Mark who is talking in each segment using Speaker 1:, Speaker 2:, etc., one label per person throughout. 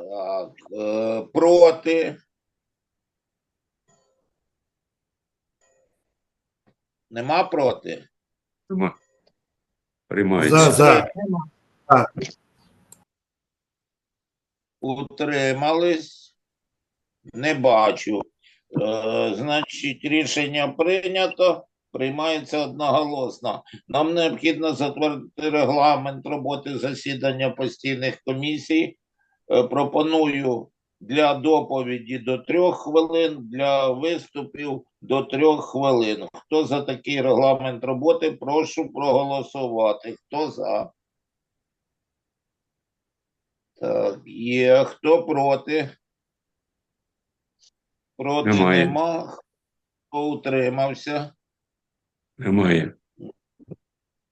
Speaker 1: Так, е, проти. Нема проти?
Speaker 2: Нема. Приймається.
Speaker 3: За, за.
Speaker 1: Утримались? Не бачу. Е, значить, рішення прийнято. Приймається одноголосно. Нам необхідно затвердити регламент роботи засідання постійних комісій. Е, пропоную для доповіді до трьох хвилин, для виступів до трьох хвилин. Хто за такий регламент роботи, прошу проголосувати. Хто за? Так, є. Хто проти? Проти
Speaker 2: Немає.
Speaker 1: нема. Хто утримався?
Speaker 2: Немає.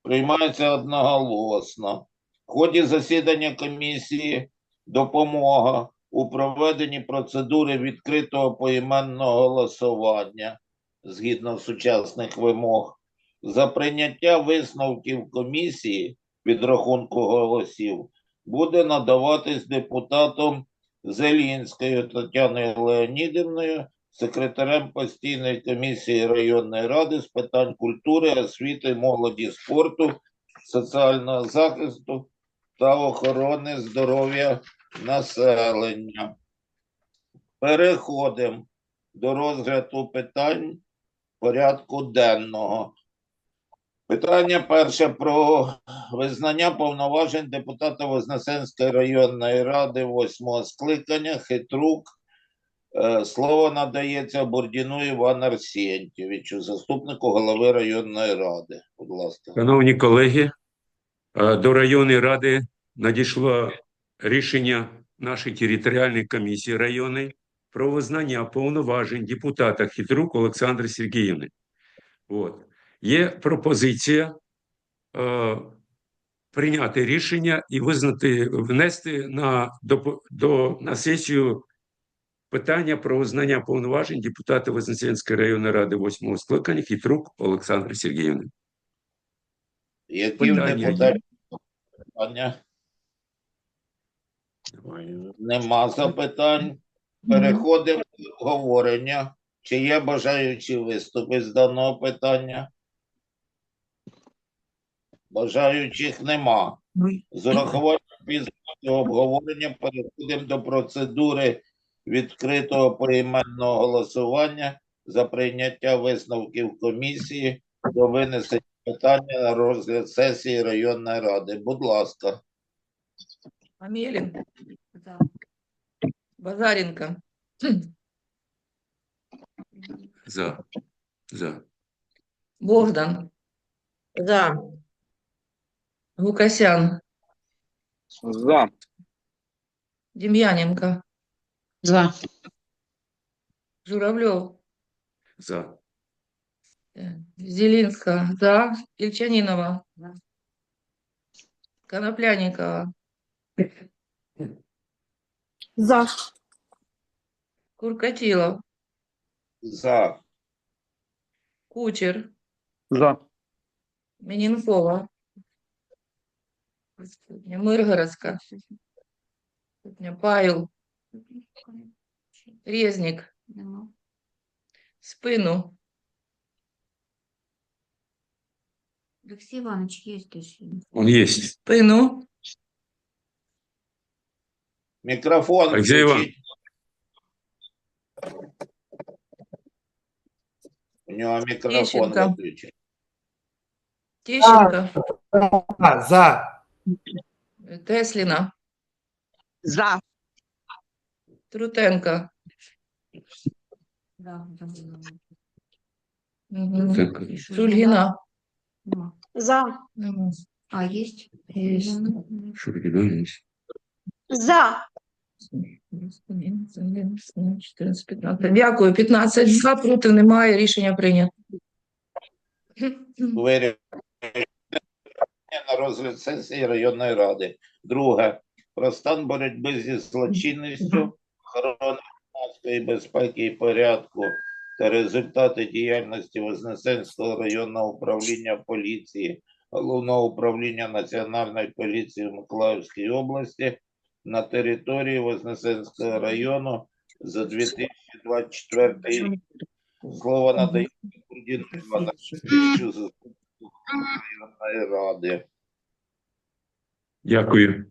Speaker 1: Приймається одноголосно. В ході засідання комісії допомога у проведенні процедури відкритого поіменного голосування згідно сучасних вимог. За прийняття висновків комісії підрахунку голосів буде надаватись депутатом Зелінською Тетяною Леонідівною, секретарем постійної комісії районної ради з питань культури, освіти, молоді, спорту, соціального захисту та охорони здоров'я населення. Переходимо до розгляду питань порядку денного. Питання перше про визнання повноважень депутата Вознесенської районної ради восьмого скликання Хитрук. Е, Слово надається Бурдіну Івану Арсєнтьєвичу, заступнику голови районної ради. Будь ласка.
Speaker 2: Шановні колеги, е, до районної ради надійшло рішення нашої територіальної комісії районної про визнання повноважень депутата Хитрук Олександри Сергіївни. От. Є пропозиція е, прийняти рішення і визнати, внести на, до, до, на сесію питання про визнання повноважень депутата Вознесенської районної ради восьмого скликання Хитрук Олександри Сергіївни.
Speaker 1: Які
Speaker 2: питання?
Speaker 1: Нема запитань. Переходимо до обговорення. Чи є бажаючі виступи з даного питання? Бажаючих нема. З урахуванням підсумків обговорення переходимо до процедури відкритого поіменного голосування за прийняття висновків комісії до винесення питання на розгляд сесії районної ради. Будь ласка.
Speaker 4: Амелин. Базаренко.
Speaker 2: За. За.
Speaker 4: Богдан. За. Гукасян.
Speaker 5: За.
Speaker 4: Демьяненко.
Speaker 6: За.
Speaker 4: Журавлев.
Speaker 2: За.
Speaker 4: э, Зелинска. За. Ильчанинова. Конопляникова.
Speaker 6: За.
Speaker 4: Куркатилов.
Speaker 1: За.
Speaker 4: Кучер.
Speaker 5: За.
Speaker 4: Миненкова. Миргородска. Павел. Резник. Спину.
Speaker 6: Алексей Иванович есть еще.
Speaker 2: Он есть.
Speaker 4: Спину.
Speaker 1: Мікрофон.
Speaker 2: Олексій
Speaker 1: включіть. У нього мікрофон
Speaker 4: Тищенко.
Speaker 1: виключений.
Speaker 4: Тищенко.
Speaker 3: За, за.
Speaker 4: Теслина.
Speaker 6: За.
Speaker 4: Трутенко.
Speaker 6: Да,
Speaker 4: Мгм.
Speaker 2: Так.
Speaker 4: Шульгина.
Speaker 6: За.
Speaker 4: Мгм.
Speaker 6: А, есть?
Speaker 4: Есть.
Speaker 2: Шургина есть.
Speaker 6: За.
Speaker 4: 14, 15. Дякую. 15 за, проти немає. Рішення прийнято.
Speaker 1: На розгляд сесії районної ради. Друге. Про стан боротьби зі злочинністю, охорони громадської безпеки і порядку та результати діяльності Вознесенського районного управління поліції, Головного управління Національної поліції в Миколаївській області на території Вознесенського району за 2024 рік. Слово надається Курдіну Івановичу, заступнику районної ради.
Speaker 2: Дякую.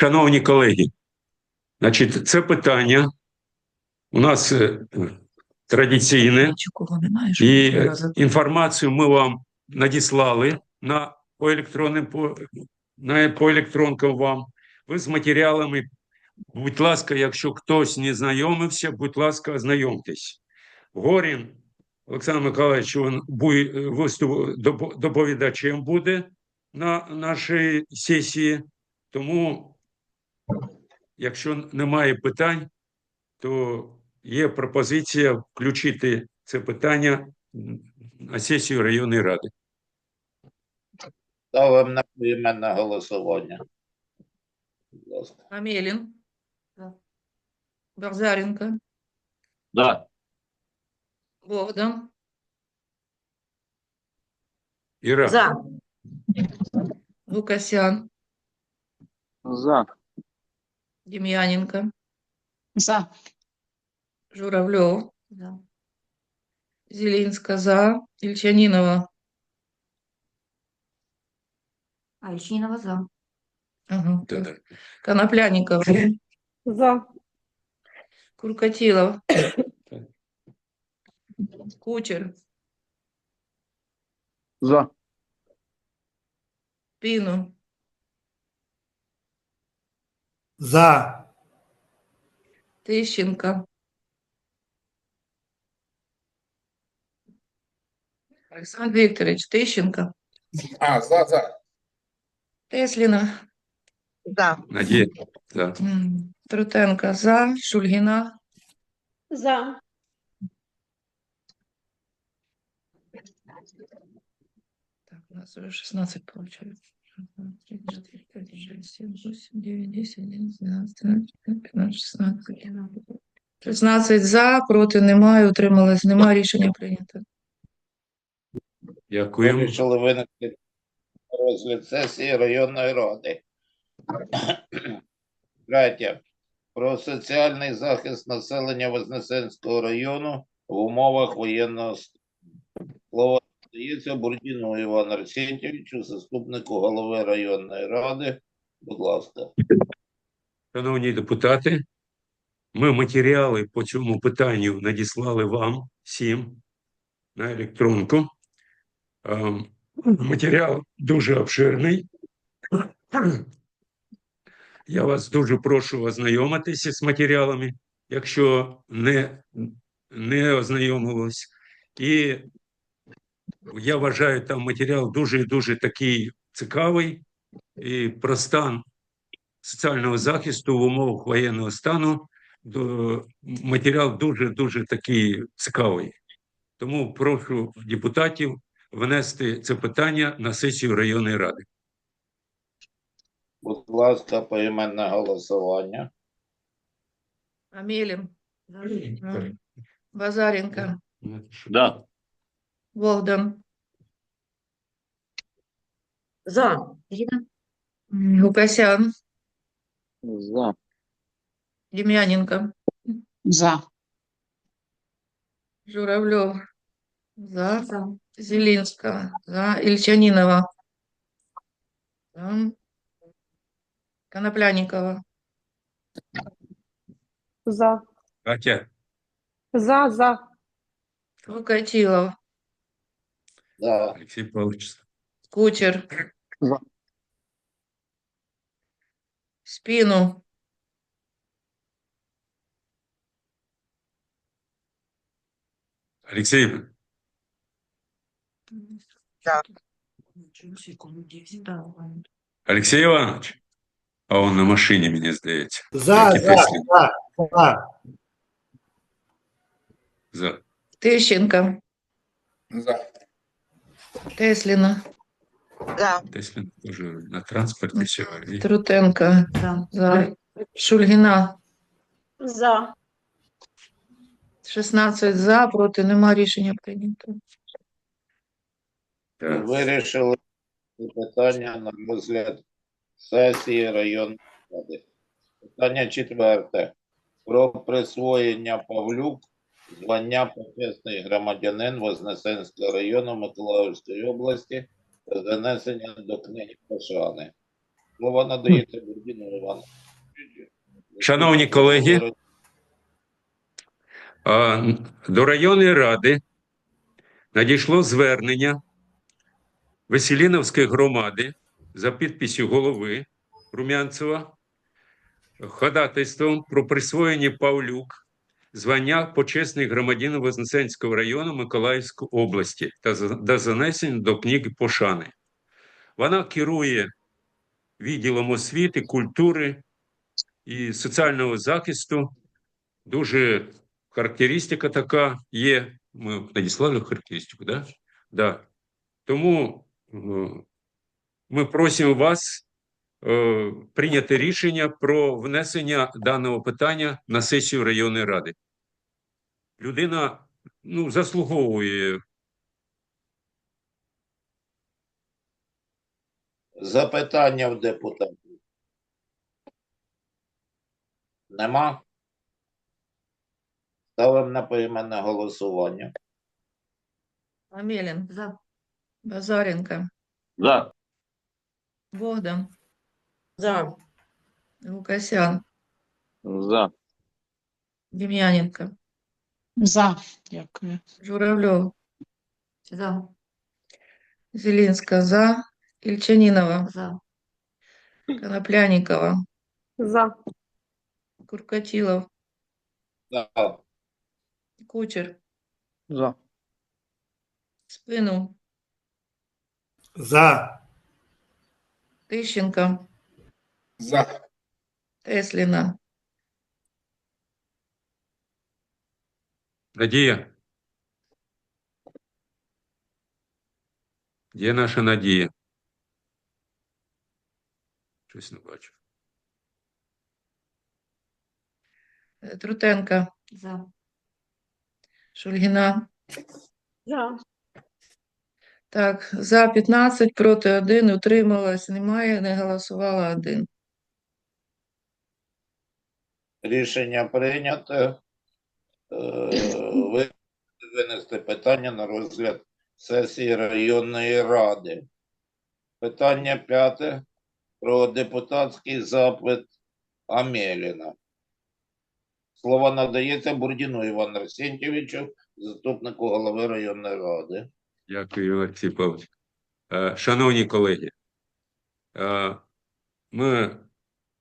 Speaker 2: Шановні колеги, значить, це питання у нас е, традиційне. І інформацію ми вам надіслали на по електронним по, на по електронкам вам. Ви з матеріалами. Будь ласка, якщо хтось не знайомився, будь ласка, ознайомтесь. Горін Олександр Миколаївич він виступ доповідачем буде на нашій сесії. Тому, якщо немає питань, то є пропозиція включити це питання на сесію районної ради.
Speaker 1: Ставимо на поіменне голосування. Будь ласка.
Speaker 4: Амелін. Базаренко.
Speaker 5: Да.
Speaker 4: Богдан.
Speaker 2: Іра,
Speaker 6: За.
Speaker 4: Гукасян.
Speaker 5: За.
Speaker 4: Дем'яненко.
Speaker 6: За.
Speaker 4: Журавльов. Зелінська за. Ільчанінова.
Speaker 6: А, Ільчинова за.
Speaker 4: Ага.
Speaker 2: Да-да.
Speaker 4: Коноплянникова.
Speaker 6: За.
Speaker 4: Куркатілов. Кучер.
Speaker 5: За.
Speaker 4: Піну.
Speaker 3: За.
Speaker 4: Тищенко. Олександр Вікторович Тищенко.
Speaker 3: А, за, за.
Speaker 4: Тесліна.
Speaker 6: За.
Speaker 2: Надія. Да.
Speaker 4: М, Трутенко за. Шульгіна.
Speaker 6: За.
Speaker 4: Так, у нас уже 16 получается. 7, 8, 9, 10, 11, 12, 13, 15, 16. 16 за, проти немає, утрималось немає, рішення прийнято.
Speaker 2: Дякуємо.
Speaker 1: Вирішили винести розгляд сесії районної ради. Третє. Про соціальний захист населення Вознесенського району в умовах воєнного. Слово надається Бурдіну Івану Арсентьовичу, заступнику голови районної ради. Будь ласка.
Speaker 2: Шановні депутати, ми матеріали по цьому питанню надіслали вам всім на електронку. Ем, Матеріал дуже обширний. Я вас дуже прошу ознайомитися з матеріалами, якщо не, не ознайомились. І я вважаю, там матеріал дуже дуже такий цікавий і про стан соціального захисту в умовах воєнного стану. Матеріал дуже-дуже такий цікавий. Тому прошу депутатів внести це питання на сесію районної ради.
Speaker 1: Будь ласка, поіменне голосування.
Speaker 4: Амелін. Базаренко.
Speaker 5: Да.
Speaker 4: Богдан.
Speaker 6: За.
Speaker 4: Гукасян.
Speaker 5: За.
Speaker 4: Дем'яненко.
Speaker 6: За.
Speaker 4: Журавльов. За. Зелінська. За. Ільчанінова. За. Коноплянникова.
Speaker 6: За.
Speaker 2: Катя,
Speaker 6: За. За.
Speaker 4: Гукатілов.
Speaker 1: За.
Speaker 2: Олексій Павлович,
Speaker 4: Кучер.
Speaker 5: За.
Speaker 4: Спину.
Speaker 2: Олексій, Олексій Іванович, а он на машині, мені здається.
Speaker 3: За,
Speaker 2: Які
Speaker 3: за,
Speaker 2: Теслі?
Speaker 3: за, за.
Speaker 2: За.
Speaker 4: Тищенко.
Speaker 3: За.
Speaker 4: Тесліна.
Speaker 6: За.
Speaker 2: Десь він теж на транспорті сьогодні.
Speaker 4: Трутенко. За. Шульгіна.
Speaker 6: За.
Speaker 4: 16 за, проти нема рішення прийнято.
Speaker 2: Так.
Speaker 1: Вирішили це питання на розгляд сесії районної ради. Питання четверте. Про присвоєння Павлюк звання почесний громадянин Вознесенського району Миколаївської області та занесення до книги пошани. Слово надається Бурдіну Івану.
Speaker 2: Шановні колеги, До районної ради надійшло звернення Веселіновської громади за підписю голови Румянцева ходатайством про присвоєння Павлюк звання почесний громадянин Вознесенського району Миколаївської області та та занесення до книги пошани. Вона керує відділом освіти, культури і соціального захисту. Дуже характеристика така є. Ми надіслали характеристику, да? Да. Тому е, ми просимо вас е, прийняти рішення про внесення даного питання на сесію районної ради. Людина ну, заслуговує.
Speaker 1: Запитання в депутатів. Нема? Ставимо на поіменне голосування.
Speaker 4: Амелін. За. Базаренко.
Speaker 5: За.
Speaker 4: Богдан.
Speaker 6: За.
Speaker 4: Лукасян.
Speaker 5: За.
Speaker 4: Дем'яненко.
Speaker 6: За. Дякую.
Speaker 4: Журавльов. За. Зелінська за. Ільчанінова. За. Коноплянікова.
Speaker 6: За.
Speaker 4: Куркатілов.
Speaker 1: За.
Speaker 4: Кучер.
Speaker 5: За.
Speaker 4: Спину.
Speaker 3: За.
Speaker 4: Тищенко.
Speaker 3: За.
Speaker 4: Тесліна.
Speaker 2: Надія. Де наша надія? Щось не бачу.
Speaker 4: Е, Трутенко. За. Шульгіна.
Speaker 6: За.
Speaker 4: Так, за 15, проти 1, утрималась, немає, не голосувала 1.
Speaker 1: Рішення прийнято. Е, Ви винести питання на розгляд сесії районної ради. Питання п'яте про депутатський запит Амеліна. Слово надається Бурдіну Івану Арсентьєвичу, заступнику голови районної ради.
Speaker 2: Дякую, Олексій Павлович. Е, Шановні колеги, е, ми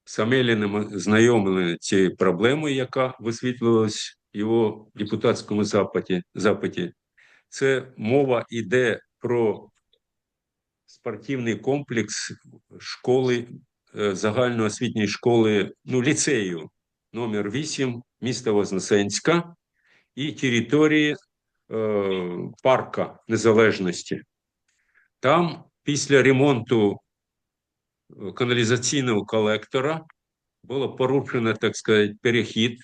Speaker 2: з Амеліним знайомили цією проблемою, яка висвітлювалась в його депутатському запиті. запиті. Це мова йде про спортивний комплекс школи, е, загальноосвітньої школи, ну, ліцею номер 8 міста Вознесенська і території парка Незалежності. Там після ремонту е, каналізаційного колектора було порушено, так сказати, перехід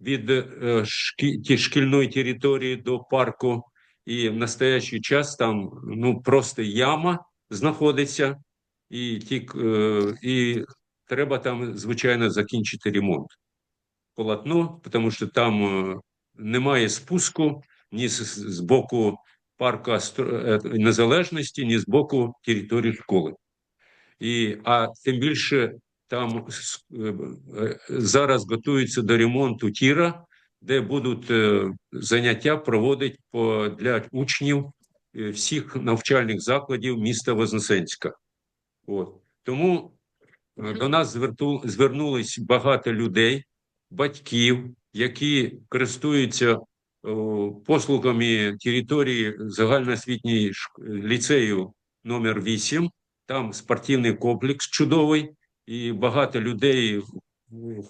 Speaker 2: від е, шкі- шкільної території до парку. І в настоящий час там ну, просто яма знаходиться, і, ті, е, і треба там, звичайно, закінчити ремонт. Полотно, тому що там е, немає спуску ні з, боку парку е, Незалежності, ні з боку території школи. І, а тим більше там е, зараз готуються до ремонту тіра, де будуть е, заняття проводити для учнів всіх навчальних закладів міста Вознесенська. От. Тому до нас зверту, звернулись багато людей, батьків, які користуються послугами території загальноосвітньої ліцею номер 8. Там спортивний комплекс чудовий, і багато людей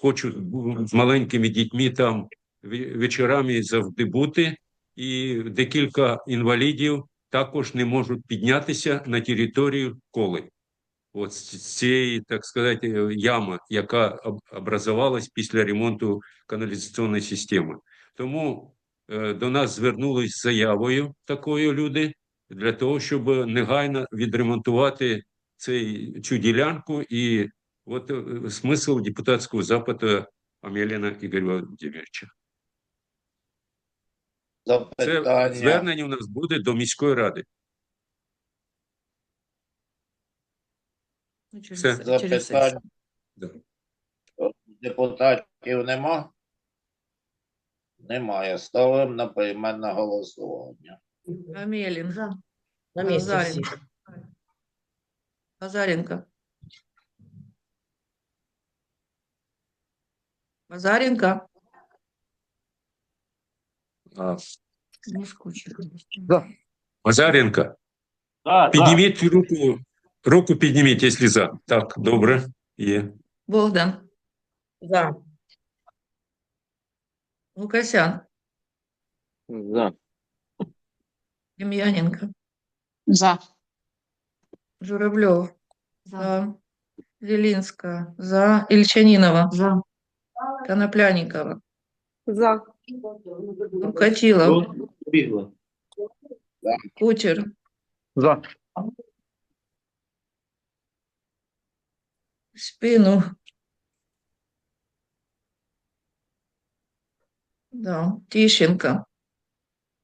Speaker 2: хочуть з маленькими дітьми там вечорами завжди бути. І декілька інвалідів також не можуть піднятися на територію школи. От з цієї, так сказати, е, ями, яка об- образувалась після ремонту каналізаційної системи. Тому е, до нас звернулись з заявою такою люди для того, щоб негайно відремонтувати цей, цю ділянку і Вот э, смысл депутатского запита Амеліна Ігоря Володимировича. Це звернення у нас буде до міської ради.
Speaker 4: Ну, через,
Speaker 2: Все.
Speaker 4: через.
Speaker 1: Запитань
Speaker 2: Да.
Speaker 1: депутатів нема? Немає. Ставимо на поіменне голосування.
Speaker 4: Амелін.
Speaker 6: На
Speaker 4: Назаренко. Назаренко. Назаренко.
Speaker 2: А,
Speaker 4: Не скучно.
Speaker 2: Мазаренко,
Speaker 5: За. За.
Speaker 2: підніміть руку, руку підніміть, якщо за. Так, добре, є.
Speaker 4: Богдан.
Speaker 6: За.
Speaker 4: Лукасян.
Speaker 5: За.
Speaker 4: Дем'яненко.
Speaker 6: За.
Speaker 4: Журавльов. За. Зелінська. За. Ільчанінова.
Speaker 6: За.
Speaker 4: Коноплянікова.
Speaker 6: За.
Speaker 4: Лукачилов.
Speaker 1: Бігли.
Speaker 4: Кучер.
Speaker 5: За.
Speaker 4: Спину. Да. Тищенко.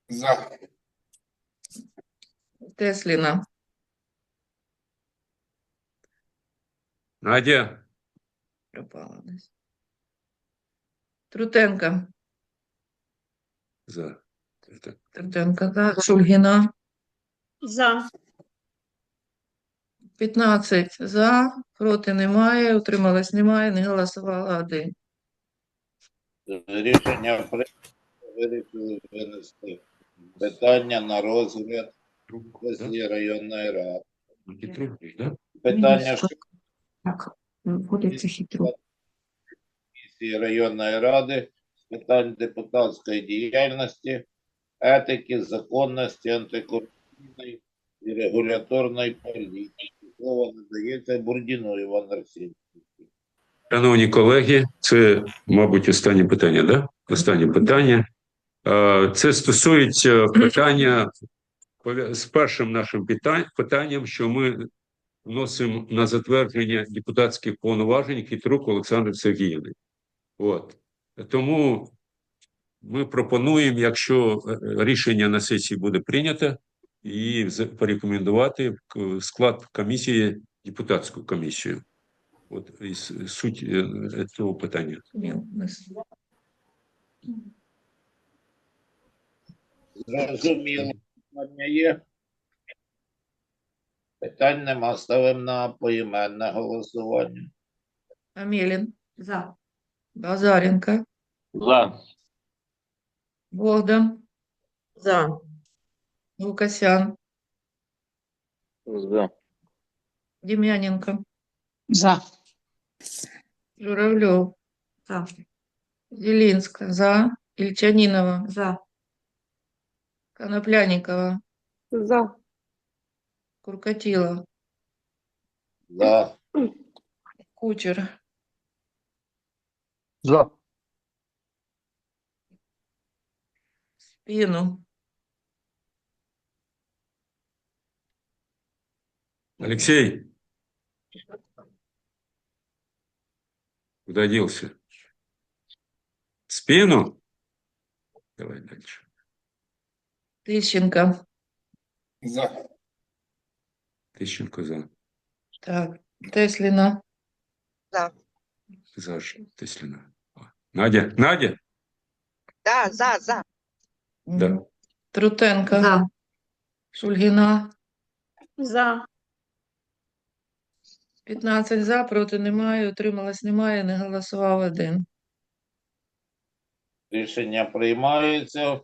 Speaker 3: За.
Speaker 4: Тесліна.
Speaker 2: Надя,
Speaker 4: Пропала десь. Трутенко.
Speaker 2: за. Так.
Speaker 4: Трутенко, за. Шульгіна.
Speaker 6: За.
Speaker 4: 15 за, проти немає, утрималась немає, не голосувала один.
Speaker 1: Рішення. Вирішили винести питання на розгляд сесії районної ради. Питання
Speaker 6: Так. Виходить, це хитро.
Speaker 1: комісії районної ради з питань депутатської діяльності, етики, законності, антикорупційної і регуляторної політики. Слово надається Бурдіну Івану Арсенійовичу.
Speaker 2: Шановні колеги, це, мабуть, останнє питання, да? Останнє питання. Е, Це стосується питання з першим нашим питанням, що ми вносимо на затвердження депутатських повноважень Хитрук Олександр Сергіївни. От. Тому ми пропонуємо, якщо е, рішення на сесії буде прийнято, і порекомендувати склад комісії депутатську комісію. От і суть цього питання.
Speaker 1: Зрозуміло, питання є. Питань нема. Ставимо на поіменне голосування.
Speaker 4: Амелін. За. Базаренко.
Speaker 5: За.
Speaker 4: Богдан.
Speaker 6: За.
Speaker 4: Лукасян.
Speaker 5: За.
Speaker 4: Дем'яненко.
Speaker 6: За.
Speaker 4: Журавльов.
Speaker 6: За.
Speaker 4: Зелінська. За. Ільчанінова.
Speaker 6: За.
Speaker 4: Коноплянікова.
Speaker 6: За.
Speaker 4: Куркатіла.
Speaker 1: За.
Speaker 4: Кучер.
Speaker 5: За.
Speaker 4: Спину.
Speaker 2: Алексей. Куда делся? В спину? Давай дальше.
Speaker 4: Тищенко.
Speaker 3: За.
Speaker 2: Тищенко за.
Speaker 4: Так. Тесліна.
Speaker 2: За ж, Теслина. Надя. Надя?
Speaker 7: Да, за, за.
Speaker 2: Да.
Speaker 4: Трутенко.
Speaker 6: За.
Speaker 4: Шульгіна.
Speaker 6: За.
Speaker 4: 15 за, проти немає, утрималась немає, не голосував один.
Speaker 1: Рішення приймається.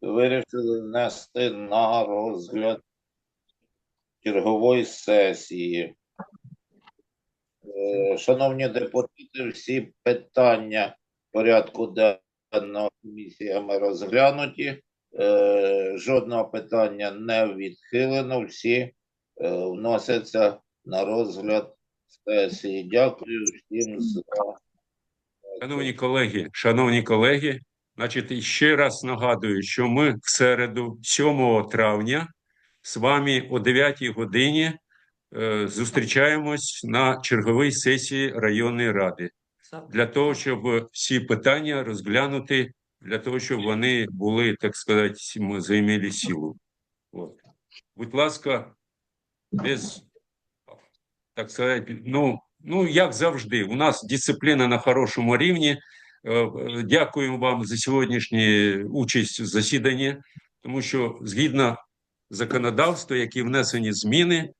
Speaker 1: Вирішили внести на розгляд чергової сесії. Е, Шановні депутати, всі питання порядку денного комісіями розглянуті. Е, Жодного питання не відхилено. Всі е, вносяться на розгляд сесії. Дякую всім за.
Speaker 2: Шановні колеги, шановні колеги, значить, ще раз нагадую, що ми в середу, 7 травня, з вами о 9 годині е, зустрічаємось на черговій сесії районної ради для того, щоб всі питання розглянути, для того, щоб вони були, так сказати, м- заімели силу. От. Будь ласка, без, так сказати, ну, ну, як завжди, у нас дисципліна на хорошому рівні. Е, е, Дякуємо вам за сьогоднішню участь в засіданні, тому що згідно законодавства, які внесені зміни,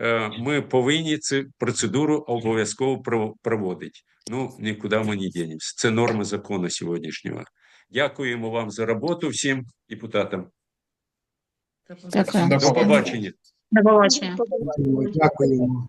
Speaker 2: е, ми повинні цю процедуру обов'язково проводити. Ну, нікуди ми не дінемося. Це норма закону сьогоднішнього. Дякуємо вам за роботу всім депутатам.
Speaker 6: Дякую.
Speaker 3: До
Speaker 2: До побачення.
Speaker 6: До побачення.
Speaker 8: Дякуємо.